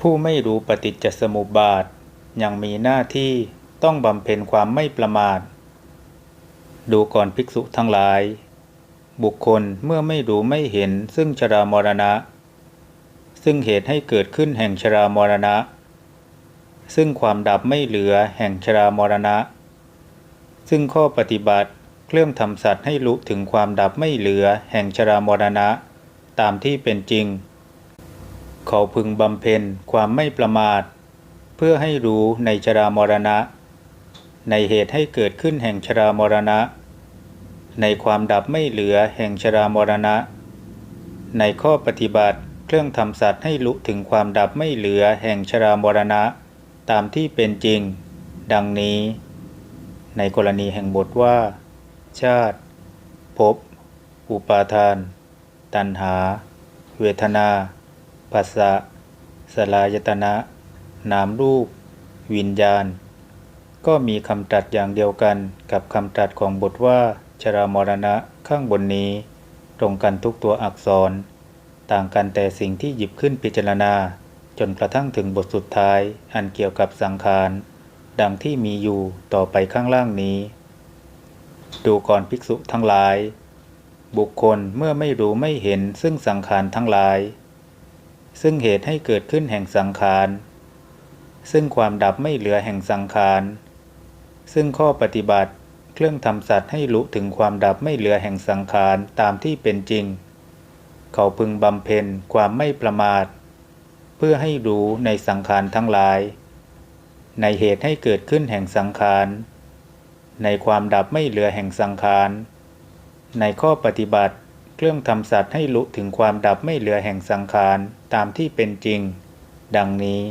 ผู้ไม่รู้ปฏิจจสมุปบาท ยังมีหน้าที่ต้องบำเพ็ญความไม่ประมาท ดูก่อนภิกษุทั้งหลาย บุคคลเมื่อไม่รู้ไม่เห็นซึ่งชรามรณะ ซึ่งเหตุให้เกิดขึ้นแห่งชรามรณะ ซึ่งความดับไม่เหลือแห่งชรามรณะ ซึ่งข้อปฏิบัติเครื่องทำสัตว์ให้รู้ถึงความดับไม่เหลือแห่งชรามรณะ ตามที่เป็นจริง เขาพึงบำเพ็ญความไม่ประมาท เพื่อให้รู้ในชรามรณะ ในเหตุให้เกิดขึ้นแห่งชรามรณะ ในความดับไม่เหลือแห่งชรามรณะ ในข้อปฏิบัติเครื่องทำสัตว์ให้รู้ถึงความดับไม่เหลือแห่งชรามรณะ ตามที่เป็นจริง ดังนี้ ในกรณีแห่งบทว่า ชาติภพอุปาทาน ตัณหา เวทนา ปัสสะสลายตนะ นามรูป วิญญาณ ก็มีคำตรัสอย่างเดียวกันกับคำตรัสของบทว่า ชรามรณะข้างบนนี้ ตรงกันทุกตัวอักษร ต่างกันแต่สิ่งที่หยิบขึ้นพิจารณา จนกระทั่งถึงบทสุดท้าย อันเกี่ยวกับสังขารดังที่มีอยู่ต่อไปข้างล่างนี้ ดูก่อนภิกษุทั้งหลาย บุคคลเมื่อไม่รู้ไม่เห็นซึ่งสังขารทั้งหลาย ซึ่งเหตุให้เกิดขึ้นแห่งสังขาร ซึ่งความดับไม่เหลือแห่งสังขาร ซึ่งข้อปฏิบัติเครื่องทำสัตว์ให้รู้ถึงความดับไม่เหลือแห่งสังขารตามที่เป็นจริง เขาพึงบำเพ็ญความไม่ประมาท เพื่อให้รู้ในสังขารทั้งหลาย ในเหตุให้เกิดขึ้นแห่งสังขาร ในความดับไม่เหลือแห่งสังขาร ในข้อปฏิบัติ เครื่องทำสัตว์ให้ลุถึงความดับไม่เหลือแห่งสังขารตามที่เป็นจริง ดังนี้